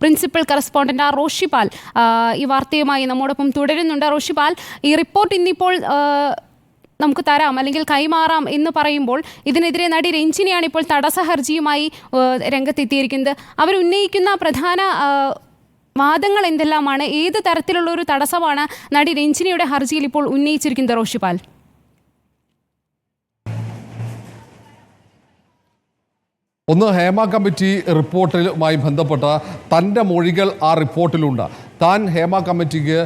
Principal correspondent R Roshipal. ഈ വാർത്തയുമായി നമ്മോടൊപ്പം തുടരുന്നുണ്ട്. റോഷിപാൽ ഈ റിപ്പോർട്ട് ഇന്നിപ്പോൾ നമുക്ക് തരാം അല്ലെങ്കിൽ കൈമാറാം എന്ന് പറയുമ്പോൾ ഇതിനെതിരെ നടി രഞ്ജിനിയാണ് ഇപ്പോൾ തടസ്സ ഹർജിയുമായി രംഗത്തെത്തിയിരിക്കുന്നത്. അവരുന്നയിക്കുന്ന പ്രധാന വാദങ്ങൾ എന്തെല്ലാമാണ്? ഏത് തരത്തിലുള്ള ഒരു തടസ്സമാണ് നടി രഞ്ജിനിയുടെ ഹർജിയിൽ ഇപ്പോൾ ഉന്നയിച്ചിരിക്കുന്നത് റോഷിപാൽ? ഒന്ന് ഹേമ കമ്മിറ്റി റിപ്പോർട്ടുമായി ബന്ധപ്പെട്ട തന്റെ മൊഴികൾ ആ റിപ്പോർട്ടിലുണ്ട്. താൻ ഹേമ കമ്മിറ്റിക്ക്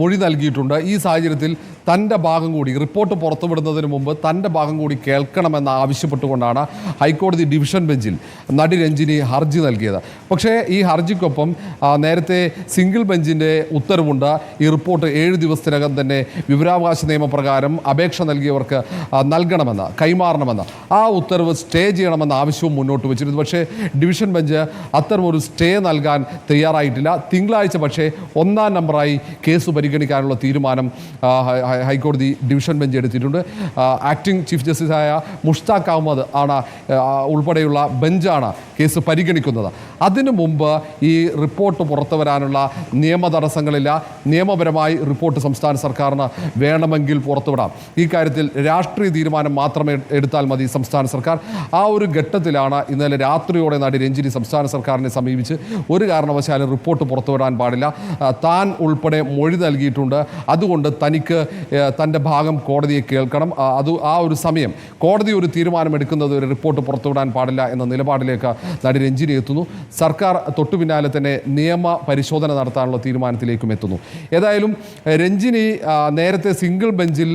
മൊഴി നൽകിയിട്ടുണ്ട്. ഈ സാഹചര്യത്തിൽ തന്റെ ഭാഗം കൂടി റിപ്പോർട്ട് പുറത്തുവിടുന്നതിന് മുമ്പ് തന്റെ ഭാഗം കൂടി കേൾക്കണമെന്ന് ആവശ്യപ്പെട്ടുകൊണ്ടാണ് ഹൈക്കോടതി ഡിവിഷൻ ബെഞ്ചിൽ നടി രഞ്ജിനി ഹർജി നൽകിയത്. പക്ഷേ ഈ ഹർജിക്കൊപ്പം നേരത്തെ സിംഗിൾ ബെഞ്ചിന്റെ ഉത്തരവുണ്ട്. ഈ റിപ്പോർട്ട് ഏഴ് ദിവസത്തിനകം തന്നെ വിവരാവകാശ നിയമപ്രകാരം അപേക്ഷ നൽകിയവർക്ക് നൽകണമെന്ന് കൈമാറണമെന്ന് ആ ഉത്തരവ് സ്റ്റേ ചെയ്യണമെന്ന ആവശ്യവും മുന്നോട്ട് വെച്ചിരുന്നു. പക്ഷേ ഡിവിഷൻ ബെഞ്ച് അത്തരമൊരു സ്റ്റേ നൽകാൻ തയ്യാറായിട്ടില്ല. തിങ്കളാഴ്ച പക്ഷേ ഒന്നാം നമ്പറായി കേസ് പരിഗണിക്കാനുള്ള തീരുമാനം ഹൈക്കോടതി ഡിവിഷൻ ബെഞ്ച് എടുത്തിട്ടുണ്ട്. ആക്ടിംഗ് ചീഫ് ജസ്റ്റിസായ മുഷ്താഖ് അഹമ്മദ് ആണ് ഉൾപ്പെടെയുള്ള ബെഞ്ചാണ് കേസ് പരിഗണിക്കുന്നത്. അതിനു മുമ്പ് ഈ റിപ്പോർട്ട് പുറത്തു വരാനുള്ള നിയമ തടസ്സങ്ങളില്ല. നിയമപരമായി റിപ്പോർട്ട് സംസ്ഥാന സർക്കാരിന് വേണമെങ്കിൽ പുറത്തുവിടാം ഈ കാര്യത്തിൽ രാഷ്ട്രീയ തീരുമാനം മാത്രമേ എടുത്താൽ മതി സംസ്ഥാന സർക്കാർ. ആ ഒരു ഘട്ടത്തിലാണ് ഇന്നലെ രാത്രിയോടെ നടി രഞ്ജിനി സംസ്ഥാന സർക്കാരിനെ സമീപിച്ച് ഒരു കാരണവശാലും റിപ്പോർട്ട് പുറത്തുവിടാൻ പാടില്ല. താൻ ഉൾപ്പെടെ മൊഴി നൽകിയിട്ടുണ്ട്. അതുകൊണ്ട് തനിക്ക് തന്റെ ഭാഗം കോടതിയെ കേൾക്കണം. അത് ആ ഒരു സമയം കോടതി ഒരു തീരുമാനമെടുക്കുന്നത് ഒരു റിപ്പോർട്ട് പുറത്തുവിടാൻ പാടില്ല എന്ന നിലപാടിലേക്ക് നടി രഞ്ജിനി എത്തുന്നു. സർക്കാർ തൊട്ടു പിന്നാലെ തന്നെ നിയമ പരിശോധന നടത്താനുള്ള തീരുമാനത്തിലേക്കും എത്തുന്നു. ഏതായാലും രഞ്ജിനി നേരത്തെ സിംഗിൾ ബെഞ്ചിൽ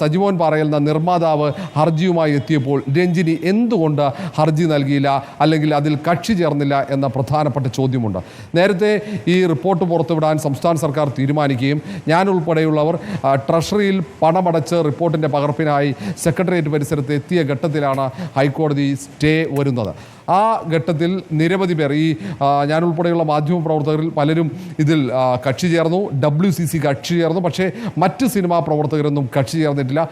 സജിമോൻ പാറയിൽ എന്ന നിർമ്മാതാവ് ഹർജിയുമായി എത്തിയപ്പോൾ രഞ്ജിനി എന്തുകൊണ്ട് ഹർജി നൽകിയില്ല? അല്ലെങ്കിൽ അതിൽ കക്ഷി ചേർന്നില്ല എന്ന പ്രധാനപ്പെട്ട ചോദ്യമുണ്ട്. നേരത്തെ ഈ റിപ്പോർട്ട് പുറത്തുവിടാൻ സംസ്ഥാന സർക്കാർ തീരുമാനിക്കുകയും ഞാൻ ഉൾപ്പെടെയുള്ളവർ ട്രഷറിയിൽ പണമടച്ച് റിപ്പോർട്ടിന്റെ പകർപ്പിനായി സെക്രട്ടേറിയറ്റ് പരിസരത്ത് എത്തിയ ഘട്ടത്തിലാണ് ഹൈക്കോടതി സ്റ്റേ വരുന്നത്. ആ ഘട്ടത്തിൽ നിരവധി പേർ ഈ ഞാൻ ഉൾപ്പെടെയുള്ള മാധ്യമ പ്രവർത്തകരിൽ പലരും ഇതിൽ കക്ഷി ചേർന്നു. ഡബ്ല്യു സി സി കക്ഷി ചേർന്നു. പക്ഷേ മറ്റ് സിനിമാ പ്രവർത്തകരൊന്നും കക്ഷി ചേർന്നിട്ടില്ല.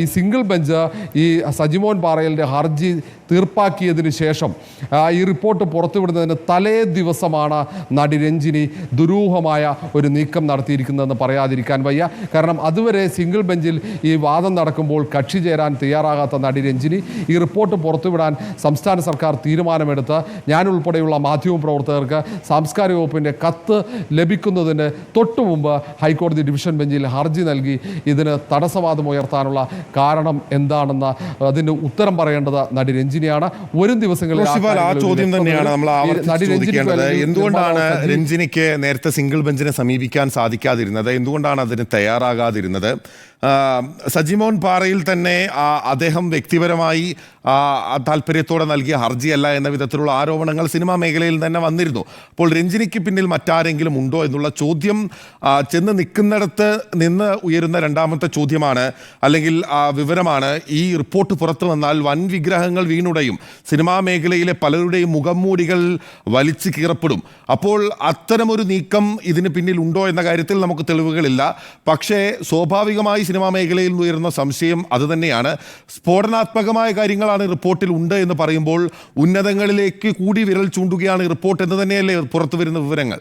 ഈ സിംഗിൾ ബെഞ്ച് ഈ സജിമോൻ പാറയലിന്റെ ഹർജി തീർപ്പാക്കിയതിന് ശേഷം ഈ റിപ്പോർട്ട് പുറത്തുവിടുന്നതിന് തലേ ദിവസമാണ് നടി രഞ്ജിനി ദുരൂഹമായ ഒരു നീക്കം നടത്തിയിരിക്കുന്നതെന്ന് പറയാതിരിക്കാൻ വയ്യ. കാരണം അതുവരെ സിംഗിൾ ബെഞ്ചിൽ ഈ വാദം നടക്കുമ്പോൾ കക്ഷി ചേരാൻ തയ്യാറാകാത്ത നടി രഞ്ജിനി ഈ റിപ്പോർട്ട് പുറത്തുവിടാൻ സംസ്ഥാന സർക്കാർ തീരുമാനമെടുത്ത് ഞാൻ ഉൾപ്പെടെയുള്ള മാധ്യമ പ്രവർത്തകർക്ക് സാംസ്കാരിക വകുപ്പിന്റെ കത്ത് ലഭിക്കുന്നതിന് തൊട്ടു മുമ്പ് ഹൈക്കോടതി ഡിവിഷൻ ബെഞ്ചിൽ ഹർജി നൽകി ഇതിന് തടസ്സവാദം ഉയർത്താനുള്ള കാരണം എന്താണെന്ന് അതിന് ഉത്തരം പറയേണ്ടത് നടി രഞ്ജിനിയാണ്. വരും ദിവസങ്ങളിൽ ആ ചോദ്യം തന്നെയാണ് നമ്മൾ എന്തുകൊണ്ടാണ് രഞ്ജിനിക്ക് നേരത്തെ സിംഗിൾ ബെഞ്ചിനെ സമീപിക്കാൻ സാധിക്കാതിരുന്നത്? എന്തുകൊണ്ടാണ് അതിന് തയ്യാറാകാതിരുന്നത്? സജിമോൻ പാറയിൽ തന്നെ അദ്ദേഹം വ്യക്തിപരമായി താല്പര്യത്തോടെ നൽകിയ ഹർജിയല്ല എന്ന വിധത്തിലുള്ള ആരോപണങ്ങൾ സിനിമാ മേഖലയിൽ തന്നെ വന്നിരുന്നു. അപ്പോൾ രഞ്ജിനിക്ക് പിന്നിൽ മറ്റാരെങ്കിലും ഉണ്ടോ എന്നുള്ള ചോദ്യം ചെന്ന് നിൽക്കുന്നിടത്ത് നിന്ന് ഉയരുന്ന രണ്ടാമത്തെ ചോദ്യമാണ് അല്ലെങ്കിൽ വിവരമാണ് ഈ റിപ്പോർട്ട് പുറത്തു വന്നാൽ വൻ വിഗ്രഹങ്ങൾ വീണുടയും. സിനിമാ മേഖലയിലെ പലരുടെയും മുഖംമൂടികൾ വലിച്ചു കീറപ്പെടും. അപ്പോൾ അത്തരമൊരു നീക്കം ഇതിന് പിന്നിൽ ഉണ്ടോ എന്ന കാര്യത്തിൽ നമുക്ക് തെളിവുകളില്ല. പക്ഷേ സ്വാഭാവികമായി സിനിമാ മേഖലയിൽ ഉയരുന്ന സംശയം അതുതന്നെയാണ് സ്ഫോടനാത്മകമായ കാര്യങ്ങളാണ് റിപ്പോർട്ടിൽ ഉണ്ട് എന്ന് പറയുമ്പോൾ ഉന്നതങ്ങളിലേക്ക് കൂടി വിരൽ ചൂണ്ടുകയാണ് റിപ്പോർട്ട് എന്ന് തന്നെയല്ലേ പുറത്തു വരുന്ന വിവരങ്ങൾ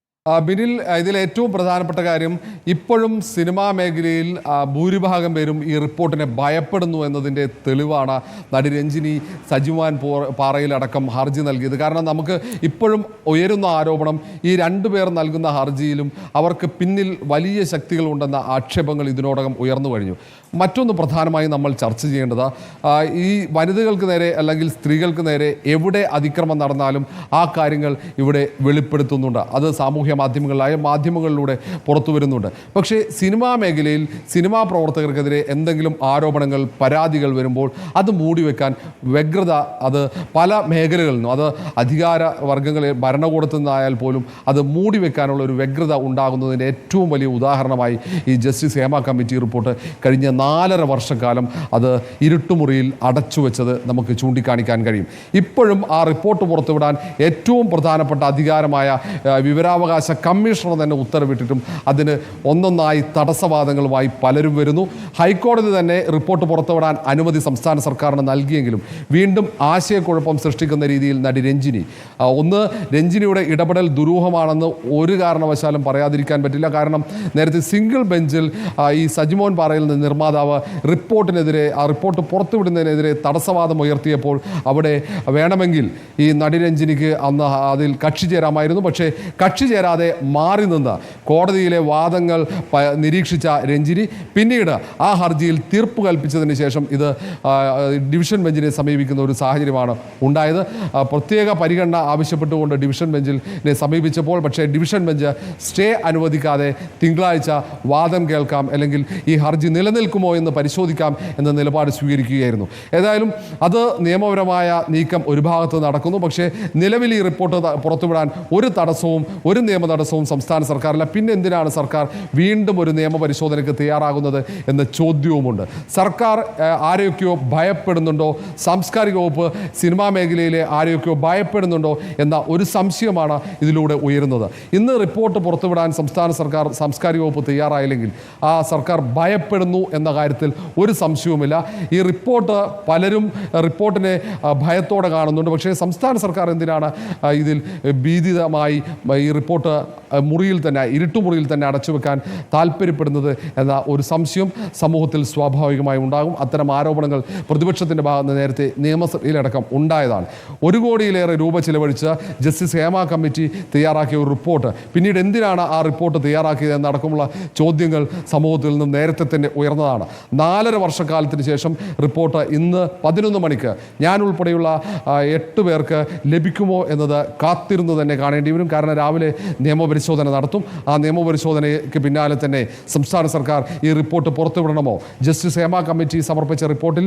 ആ, ബിനിൽ ഇതിൽ ഏറ്റവും പ്രധാനപ്പെട്ട കാര്യം ഇപ്പോഴും സിനിമാ മേഖലയിൽ ഭൂരിഭാഗം പേരും ഈ റിപ്പോർട്ടിനെ ഭയപ്പെടുന്നു എന്നതിന്റെ തെളിവാണ് നടി രഞ്ജിനി സജിവാൻ പോ- പാറയിലടക്കം ഹർജി നൽകിയത്. കാരണം നമുക്ക് ഇപ്പോഴും ഉയരുന്ന ആരോപണം ഈ രണ്ടു പേർ നൽകുന്ന ഹർജിയിലും അവർക്ക് പിന്നിൽ വലിയ ശക്തികളുണ്ടെന്ന ആക്ഷേപങ്ങൾ ഇതിനോടകം ഉയർന്നു കഴിഞ്ഞു. മറ്റൊന്ന് പ്രധാനമായി നമ്മൾ ചർച്ച ചെയ്യേണ്ടത് ഈ വനിതകൾക്ക് നേരെ അല്ലെങ്കിൽ സ്ത്രീകൾക്ക് നേരെ എവിടെ അതിക്രമം നടന്നാലും ആ കാര്യങ്ങൾ ഇവിടെ വെളിപ്പെടുത്തുന്നുണ്ട്. അത് സാമൂഹ്യ മാധ്യമങ്ങളിലായ മാധ്യമങ്ങളിലൂടെ പുറത്തു വരുന്നുണ്ട്. പക്ഷേ സിനിമാ മേഖലയിൽ സിനിമാ പ്രവർത്തകർക്കെതിരെ എന്തെങ്കിലും ആരോപണങ്ങൾ പരാതികൾ വരുമ്പോൾ അത് മൂടി മൂടിവെക്കാൻ വ്യഗ്രത അത് പല മേഖലകളിൽ നിന്നും അത് അധികാര വർഗങ്ങളിൽ ഭരണകൂടത്തു നിന്നായാൽ പോലും അത് മൂടി മൂടിവെക്കാനുള്ള ഒരു വ്യഗ്രത ഉണ്ടാകുന്നതിന്റെ ഏറ്റവും വലിയ ഉദാഹരണമായി ഈ ജസ്റ്റിസ് ഹേമ കമ്മിറ്റി റിപ്പോർട്ട് കഴിഞ്ഞ നാലര വർഷക്കാലം അത് ഇരുട്ടുമുറിയിൽ അടച്ചു വെച്ചത് നമുക്ക് ചൂണ്ടിക്കാണിക്കാൻ കഴിയും. ഇപ്പോഴും ആ റിപ്പോർട്ട് പുറത്തുവിടാൻ ഏറ്റവും പ്രധാനപ്പെട്ട അധികാരമായ ആ, വിവരാവകാശ കമ്മീഷണർ തന്നെ ഉത്തരവിട്ടിട്ടും അതിന് ഒന്നൊന്നായി തടസ്സവാദങ്ങളുമായി പലരും വരുന്നു. ഹൈക്കോടതി തന്നെ റിപ്പോർട്ട് പുറത്തുവിടാൻ അനുമതി സംസ്ഥാന സർക്കാരിന് നൽകിയെങ്കിലും വീണ്ടും ആശയക്കുഴപ്പം സൃഷ്ടിക്കുന്ന രീതിയിൽ നടി രഞ്ജിനി. ഒന്ന് രഞ്ജിനിയുടെ ഇടപെടൽ ദുരൂഹമാണെന്ന് ഒരു കാരണവശാലും പറയാതിരിക്കാൻ പറ്റില്ല. കാരണം നേരത്തെ സിംഗിൾ ബെഞ്ചിൽ ഈ സജിമോൻ പാറയിൽ നിന്ന് നിർമ്മാതാവ് റിപ്പോർട്ടിനെതിരെ ആ റിപ്പോർട്ട് പുറത്തുവിടുന്നതിനെതിരെ തടസ്സവാദം ഉയർത്തിയപ്പോൾ അവിടെ വേണമെങ്കിൽ ഈ നടി രഞ്ജിനിക്ക് അന്ന് അതിൽ കക്ഷി ചേരാമായിരുന്നു. പക്ഷേ കക്ഷി ചേരാതെ മാറി നിന്ന് കോടതിയിലെ വാദങ്ങൾ നിരീക്ഷിച്ച രഞ്ജിനി. പിന്നീട് ആ ഹർജിയിൽ തീർപ്പ് കൽപ്പിച്ചതിന് ശേഷം ഇത് ഡിവിഷൻ ബെഞ്ചിനെ സമീപിക്കുന്ന ഒരു സാഹചര്യമാണ് ഉണ്ടായത്. പ്രത്യേക പരിഗണന ആവശ്യപ്പെട്ടുകൊണ്ട് ഡിവിഷൻ ബെഞ്ചിനെ സമീപിച്ചപ്പോൾ പക്ഷേ ഡിവിഷൻ ബെഞ്ച് സ്റ്റേ അനുവദിക്കാതെ തിങ്കളാഴ്ച വാദം കേൾക്കാം അല്ലെങ്കിൽ ഈ ഹർജി നിലനിൽക്കുമോ എന്ന് പരിശോധിക്കാം എന്ന നിലപാട് സ്വീകരിക്കുകയായിരുന്നു. ഏതായാലും അത് നിയമപരമായ നീക്കം ഒരു ഭാഗത്ത് നടക്കുന്നു. പക്ഷേ നിലവിൽ ഈ റിപ്പോർട്ട് പുറത്തുവിടാൻ ഒരു തടസ്സവും ഒരു നിയമ തടസ്സവും സംസ്ഥാന സർക്കാരില്ല. പിന്നെ എന്തിനാണ് സർക്കാർ വീണ്ടും ഒരു നിയമപരിശോധനയ്ക്ക് തയ്യാറാകുന്നത് എന്ന ചോദ്യവുമുണ്ട്. സർക്കാർ ആരെയൊക്കെയോ ഭയപ്പെടുന്നുണ്ടോ? സാംസ്കാരിക വകുപ്പ് സിനിമാ മേഖലയിലെ ആരെയൊക്കെയോ ഭയപ്പെടുന്നുണ്ടോ എന്ന ഒരു സംശയമാണ് ഇതിലൂടെ ഉയരുന്നത്. ഇന്ന് റിപ്പോർട്ട് പുറത്തുവിടാൻ സംസ്ഥാന സർക്കാർ സാംസ്കാരിക വകുപ്പ് തയ്യാറായില്ലെങ്കിൽ ആ സർക്കാർ ഭയപ്പെടുന്നു എന്ന കാര്യത്തിൽ ഒരു സംശയവുമില്ല. ഈ റിപ്പോർട്ട് പലരും റിപ്പോർട്ടിനെ ഭയത്തോടെ കാണുന്നുണ്ട്. പക്ഷേ സംസ്ഥാന സർക്കാർ എന്തിനാണ് ഇതിൽ ഭീതിതമായി ഈ റിപ്പോർട്ട് മുറിയിൽ തന്നെ ഇരുട്ടുമുറിയിൽ തന്നെ അടച്ചു വെക്കാൻ താല്പര്യപ്പെടുന്നത് എന്ന ഒരു സംശയം സമൂഹത്തിൽ സ്വാഭാവികമായി ഉണ്ടാകും. അത്തരം ആരോപണങ്ങൾ പ്രതിപക്ഷത്തിന്റെ ഭാഗത്ത് നേരത്തെ നിയമസഭയിലടക്കം ഉണ്ടായതാണ്. ഒരു കോടിയിലേറെ രൂപ ചിലവഴിച്ച് ജസ്റ്റിസ് ഹേമ കമ്മിറ്റി തയ്യാറാക്കിയ ഒരു റിപ്പോർട്ട്. പിന്നീട് എന്തിനാണ് ആ റിപ്പോർട്ട് തയ്യാറാക്കിയത് എന്നടക്കമുള്ള ചോദ്യങ്ങൾ സമൂഹത്തിൽ നിന്ന് നേരത്തെ തന്നെ ഉയർന്നതാണ്. നാലര വർഷക്കാലത്തിന് ശേഷം റിപ്പോർട്ട് ഇന്ന് പതിനൊന്ന് മണിക്ക്. ഞാൻ ഉൾപ്പെടെയുള്ള എട്ട് പേർക്ക് ലഭിക്കുമോ എന്നത് കാത്തിരുന്നു തന്നെ കാണേണ്ടി വരും. കാരണം രാവിലെ നിയമപരിശോധന നടത്തും. ആ നിയമപരിശോധനയ്ക്ക് പിന്നാലെ തന്നെ സംസ്ഥാന സർക്കാർ ഈ റിപ്പോർട്ട് പുറത്തുവിടണമോ? ജസ്റ്റിസ് ഹേമ കമ്മിറ്റി സമർപ്പിച്ച റിപ്പോർട്ടിൽ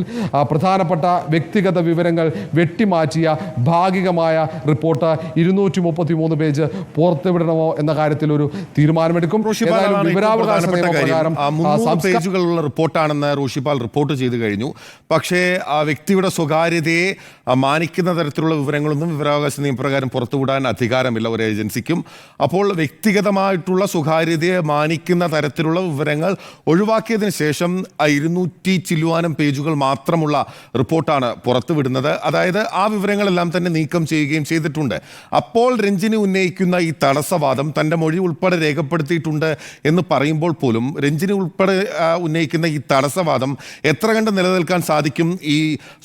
പ്രധാനപ്പെട്ട വ്യക്തിഗത വിവരങ്ങൾ വെട്ടിമാറ്റിയ ഭാഗികമായ റിപ്പോർട്ട് ഇരുന്നൂറ്റി മുപ്പത്തി മൂന്ന് പേജ് പുറത്തുവിടണമോ എന്ന കാര്യത്തിൽ ഒരു തീരുമാനമെടുക്കും. വിവരാവകാശ നിയമപ്രകാരം പേജുകളുള്ള റിപ്പോർട്ടാണെന്ന് റോഷിപാൽ റിപ്പോർട്ട് ചെയ്തു കഴിഞ്ഞു. പക്ഷേ ആ വ്യക്തിയുടെ സ്വകാര്യതയെ മാനിക്കുന്ന തരത്തിലുള്ള വിവരങ്ങളൊന്നും വിവരാവകാശ നിയമപ്രകാരം പുറത്തുവിടാൻ അധികാരമില്ല ഒരു ഏജൻസിക്കും. അപ്പോൾ വ്യക്തിഗതമായിട്ടുള്ള സ്വകാര്യതയെ മാനിക്കുന്ന തരത്തിലുള്ള വിവരങ്ങൾ ഒഴിവാക്കിയതിന് ശേഷം ഇരുന്നൂറ്റി ചില്ലുവാനം പേജുകൾ മാത്രമുള്ള റിപ്പോർട്ടാണ് പുറത്തുവിടുന്നത്. അതായത് ആ വിവരങ്ങളെല്ലാം തന്നെ നീക്കം ചെയ്യുകയും ചെയ്തിട്ടുണ്ട്. അപ്പോൾ രഞ്ജിനി ഉന്നയിക്കുന്ന ഈ തടസ്സവാദം തന്റെ മൊഴി ഉൾപ്പെടെ രേഖപ്പെടുത്തിയിട്ടുണ്ട് എന്ന് പറയുമ്പോൾ പോലും രഞ്ജിനി ഉൾപ്പെടെ ഉന്നയിക്കുന്ന ഈ തടസ്സവാദം എത്ര കണ്ട് നിലനിൽക്കാൻ സാധിക്കും? ഈ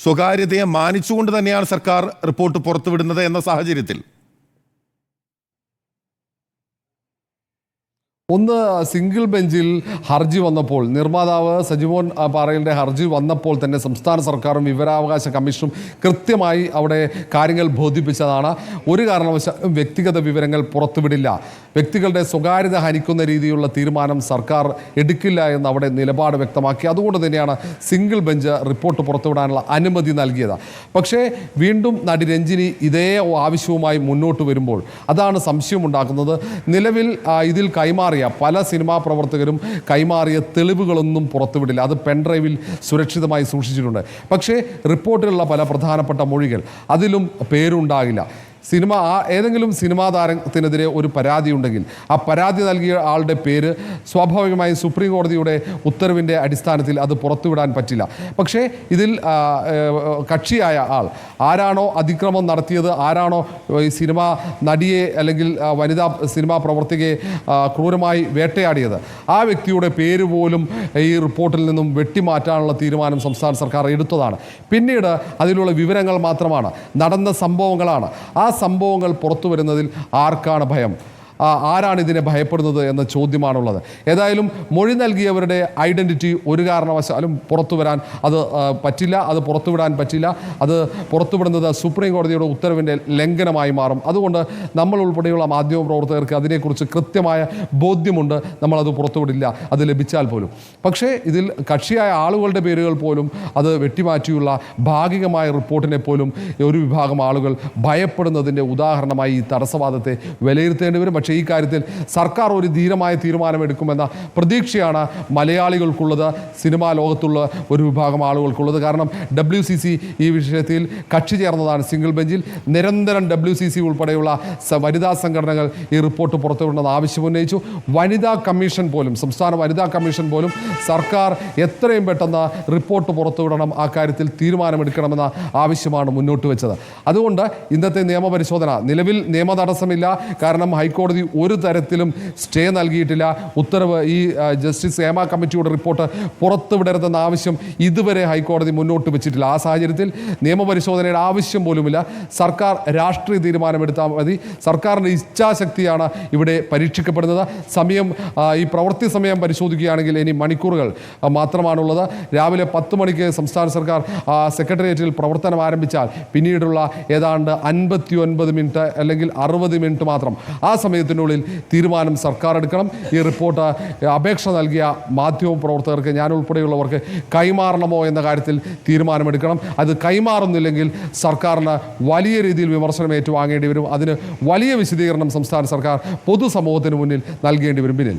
സ്വകാര്യതയെ മാനിച്ചുകൊണ്ട് തന്നെയാണ് സർക്കാർ റിപ്പോർട്ട് പുറത്തുവിടുന്നത് എന്ന സാഹചര്യത്തിൽ. ഒന്ന് സിംഗിൾ ബെഞ്ചിൽ ഹർജി വന്നപ്പോൾ നിർമ്മാതാവ് സജിമോൻ പാറയിലെ ഹർജി വന്നപ്പോൾ തന്നെ സംസ്ഥാന സർക്കാരും വിവരാവകാശ കമ്മീഷനും കൃത്യമായി അവിടെ കാര്യങ്ങൾ ബോധിപ്പിച്ചതാണ്. ഒരു കാരണവശാലും വ്യക്തിഗത വിവരങ്ങൾ പുറത്തുവിടില്ല. വ്യക്തികളുടെ സ്വകാര്യത ഹനിക്കുന്ന രീതിയിലുള്ള തീരുമാനം സർക്കാർ എടുക്കില്ല എന്ന് അവിടെ നിലപാട് വ്യക്തമാക്കി. അതുകൊണ്ട് തന്നെയാണ് സിംഗിൾ ബെഞ്ച് റിപ്പോർട്ട് പുറത്തുവിടാനുള്ള അനുമതി നൽകിയത്. പക്ഷേ വീണ്ടും നടി രഞ്ജിനി ഇതേ ആവശ്യവുമായി മുന്നോട്ട് വരുമ്പോൾ അതാണ് സംശയമുണ്ടാക്കുന്നത്. നിലവിൽ ഇതിൽ ഇതിൽ കൈമാറിയ പല സിനിമാ പ്രവർത്തകരും കൈമാറിയ തെളിവുകളൊന്നും പുറത്തുവിടില്ല. അത് പെൻഡ്രൈവിൽ സുരക്ഷിതമായി സൂക്ഷിച്ചിട്ടുണ്ട്. പക്ഷേ റിപ്പോർട്ടിലുള്ള പല പ്രധാനപ്പെട്ട മൊഴികൾ അതിലും പേരുണ്ടാകില്ല. സിനിമ ആ ഏതെങ്കിലും സിനിമാ താരത്തിനെതിരെ ഒരു പരാതി ഉണ്ടെങ്കിൽ ആ പരാതി നൽകിയ ആളുടെ പേര് സ്വാഭാവികമായി സുപ്രീം കോടതിയുടെ ഉത്തരവിന്റെ അടിസ്ഥാനത്തിൽ അത് പുറത്തുവിടാൻ പറ്റില്ല. പക്ഷേ ഇതിൽ കക്ഷിയായ ആൾ ആരാണോ അതിക്രമം നടത്തിയത് ആരാണോ ഈ സിനിമ നടിയെ അല്ലെങ്കിൽ വനിതാ സിനിമാ പ്രവർത്തകയെ ക്രൂരമായി വേട്ടയാടിയത് ആ വ്യക്തിയുടെ പേര് പോലും ഈ റിപ്പോർട്ടിൽ നിന്നും വെട്ടിമാറ്റാനുള്ള തീരുമാനം സംസ്ഥാന സർക്കാർ എടുത്തതാണ്. പിന്നീട് അതിലുള്ള വിവരങ്ങൾ മാത്രമാണ് നടന്ന സംഭവങ്ങളാണ്. ആ സംഭവങ്ങൾ പുറത്തു വരുന്നതിൽ ആർക്കാണ് ഭയം? ആരാണ് ഇതിനെ ഭയപ്പെടുന്നത് എന്ന ചോദ്യമാണുള്ളത്. ഏതായാലും മൊഴി നൽകിയവരുടെ ഐഡന്റിറ്റി ഒരു കാരണവശാലും പുറത്തു വരാൻ അത് പറ്റില്ല. അത് പുറത്തുവിടാൻ പറ്റില്ല. അത് പുറത്തുവിടുന്നത് സുപ്രീം കോടതിയുടെ ഉത്തരവിന്റെ ലംഘനമായി മാറും. അതുകൊണ്ട് നമ്മൾ ഉൾപ്പെടെയുള്ള മാധ്യമ പ്രവർത്തകർക്ക് അതിനെക്കുറിച്ച് കൃത്യമായ ബോധ്യമുണ്ട്. നമ്മളത് പുറത്തുവിടില്ല അത് ലഭിച്ചാൽ പോലും. പക്ഷേ ഇതിൽ കക്ഷിയായ ആളുകളുടെ പേരുകൾ പോലും അത് വെട്ടിമാറ്റിയുള്ള ഭാഗികമായ റിപ്പോർട്ടിനെ പോലും ഒരു വിഭാഗം ആളുകൾ ഭയപ്പെടുന്നതിന്റെ ഉദാഹരണമായി ഈ തടസ്സവാദത്തെ വിലയിരുത്തേണ്ടി വരും. പക്ഷേ ഈ കാര്യത്തിൽ സർക്കാർ ഒരു ധീരമായ തീരുമാനമെടുക്കുമെന്ന പ്രതീക്ഷയാണ് മലയാളികൾക്കുള്ളത് സിനിമാ ലോകത്തുള്ള ഒരു വിഭാഗം ആളുകൾക്കുള്ളത്. കാരണം ഡബ്ല്യു സി സി ഈ വിഷയത്തിൽ കക്ഷി ചേർന്നതാണ് സിംഗിൾ ബെഞ്ചിൽ. നിരന്തരം ഡബ്ല്യു സി സി ഉൾപ്പെടെയുള്ള വനിതാ സംഘടനകൾ ഈ റിപ്പോർട്ട് പുറത്തുവിടണമെന്ന് ആവശ്യമുന്നയിച്ചു വനിതാ കമ്മീഷൻ പോലും സംസ്ഥാന വനിതാ കമ്മീഷൻ പോലും സർക്കാർ എത്രയും പെട്ടെന്ന് റിപ്പോർട്ട് പുറത്തുവിടണം ആ കാര്യത്തിൽ തീരുമാനമെടുക്കണമെന്ന ആവശ്യമാണ് മുന്നോട്ട് വെച്ചത്. അതുകൊണ്ട് ഇന്നത്തെ നിയമപരിശോധന നിലവിൽ നിയമ തടസ്സമില്ല കാരണം ഹൈക്കോടതി ഒരു തരത്തിലും സ്റ്റേ നൽകിയിട്ടില്ല. ഉത്തരവ് ഈ ജസ്റ്റിസ് ഹേമ കമ്മിറ്റിയുടെ റിപ്പോർട്ട് പുറത്തുവിടരുതെന്ന ആവശ്യം ഇതുവരെ ഹൈക്കോടതി മുന്നോട്ട് വെച്ചിട്ടില്ല. ആ സാഹചര്യത്തിൽ നിയമപരിശോധനയുടെ ആവശ്യം പോലുമില്ല. സർക്കാർ രാഷ്ട്രീയ തീരുമാനമെടുത്താൽ മതി. സർക്കാരിന്റെ ഇച്ഛാശക്തിയാണ് ഇവിടെ പരീക്ഷിക്കപ്പെടുന്നത്. സമയം ഈ പ്രവൃത്തി സമയം പരിശോധിക്കുകയാണെങ്കിൽ ഇനി മണിക്കൂറുകൾ മാത്രമാണുള്ളത്. രാവിലെ പത്ത് മണിക്ക് സംസ്ഥാന സർക്കാർ സെക്രട്ടേറിയറ്റിൽ പ്രവർത്തനം ആരംഭിച്ചാൽ പിന്നീടുള്ള ഏതാണ്ട് അൻപത്തി ഒൻപത് മിനിറ്റ് അല്ലെങ്കിൽ അറുപത് മിനിറ്റ് മാത്രം. ആ സമയത്തിനുള്ളിൽ തീരുമാനം സർക്കാർ എടുക്കണം. ഈ റിപ്പോർട്ട് അപേക്ഷ നൽകിയ മാധ്യമ പ്രവർത്തകർക്ക് ഞാൻ ഉൾപ്പെടെയുള്ളവർക്ക് കൈമാറണമോ എന്ന കാര്യത്തിൽ തീരുമാനമെടുക്കണം. അത് കൈമാറുന്നില്ലെങ്കിൽ സർക്കാരിന് വലിയ രീതിയിൽ വിമർശനം ഏറ്റുവാങ്ങേണ്ടി വരും. അതിന് വലിയ വിശദീകരണം സംസ്ഥാന സർക്കാർ പൊതുസമൂഹത്തിന് മുന്നിൽ നൽകേണ്ടി വരും. ബിനിൽ.